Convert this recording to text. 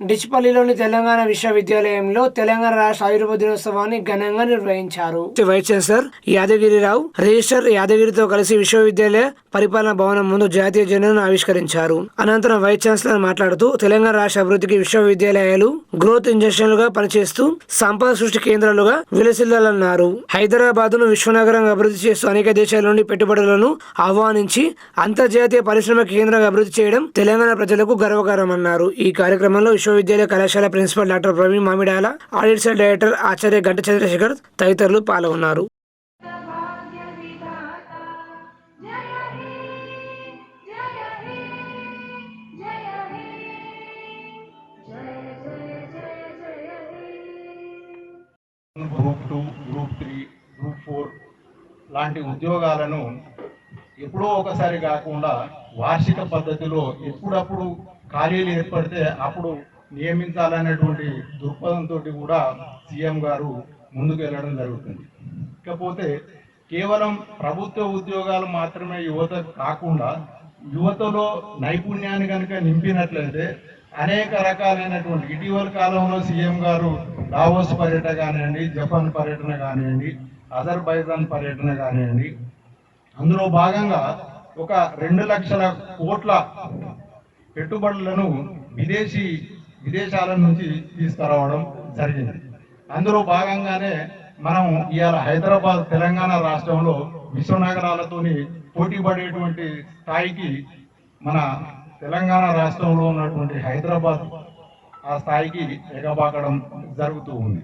డిచ్పల్లిలోని తెలంగాణ విశ్వవిద్యాలయంలో తెలంగాణ రాష్ట్ర ఆయుర్వేద దినోత్సవాన్ని ఘనంగా నిర్వహించారు. వైస్ ఛాన్సలర్ యాదగిరిరావు రిజిస్టర్ యాదగిరితో కలిసి విశ్వవిద్యాలయ పరిపాలన భవనం ముందు జాతీయ జెండాను ఆవిష్కరించారు. అనంతరం వైస్ ఛాన్సలర్ మాట్లాడుతూ తెలంగాణ రాష్ట్ర అభివృద్ధికి విశ్వవిద్యాలయాలు గ్రోత్ ఇంజక్షన్లుగా పనిచేస్తూ సంపద సృష్టి కేంద్రాలుగా విలసిల్లాలన్నారు. హైదరాబాద్ను విశ్వనగరంగా అభివృద్ధి చేస్తూ అనేక దేశాల నుండి పెట్టుబడులను ఆహ్వానించి అంతర్జాతీయ పరిశ్రమ కేంద్రంగా అభివృద్ధి చేయడం తెలంగాణ ప్రజలకు గర్వకారమన్నారు ఈ కార్యక్రమంలో విశ్వవిద్యాలయ కళాశాల principal doctor Praveen Mamidala audit cell director ఆచార్య గంట చంద్రశేఖర్ తదితరులు పాల్గొన్నారు. Group two group three group four లాంటి ఉద్యోగాలను ఎప్పుడో ఒకసారి కాకుండా వార్షిక పద్ధతిలో ఎప్పుడప్పుడు ఖాళీలు ఏర్పడితే అప్పుడు నియమించాలనేటువంటి దృక్పథంతో కూడా సీఎం గారు ముందుకు వెళ్ళడం జరుగుతుంది. ఇకపోతే కేవలం ప్రభుత్వ ఉద్యోగాలు మాత్రమే యువత కాకుండా యువతలో నైపుణ్యాన్ని కనుక నింపినట్లయితే అనేక రకాలైనటువంటి ఇటీవల కాలంలో సీఎం గారు లావోస్ పర్యటన కానివ్వండి జపాన్ పర్యటన కానివ్వండి అజర్బైజాన్ పర్యటన కానివ్వండి అందులో భాగంగా ఒక రెండు లక్షల కోట్ల పెట్టుబడులను విదేశీ విదేశాల నుంచి తీసుకురావడం జరిగింది. అందులో భాగంగానే మనం ఇవాళ హైదరాబాద్ తెలంగాణ రాష్ట్రంలో విశ్వనగరాలతోని పోటీ పడేటువంటి స్థాయికి మన తెలంగాణ రాష్ట్రంలో ఉన్నటువంటి హైదరాబాద్ ఆ స్థాయికి ఎగబాకడం జరుగుతూ ఉంది.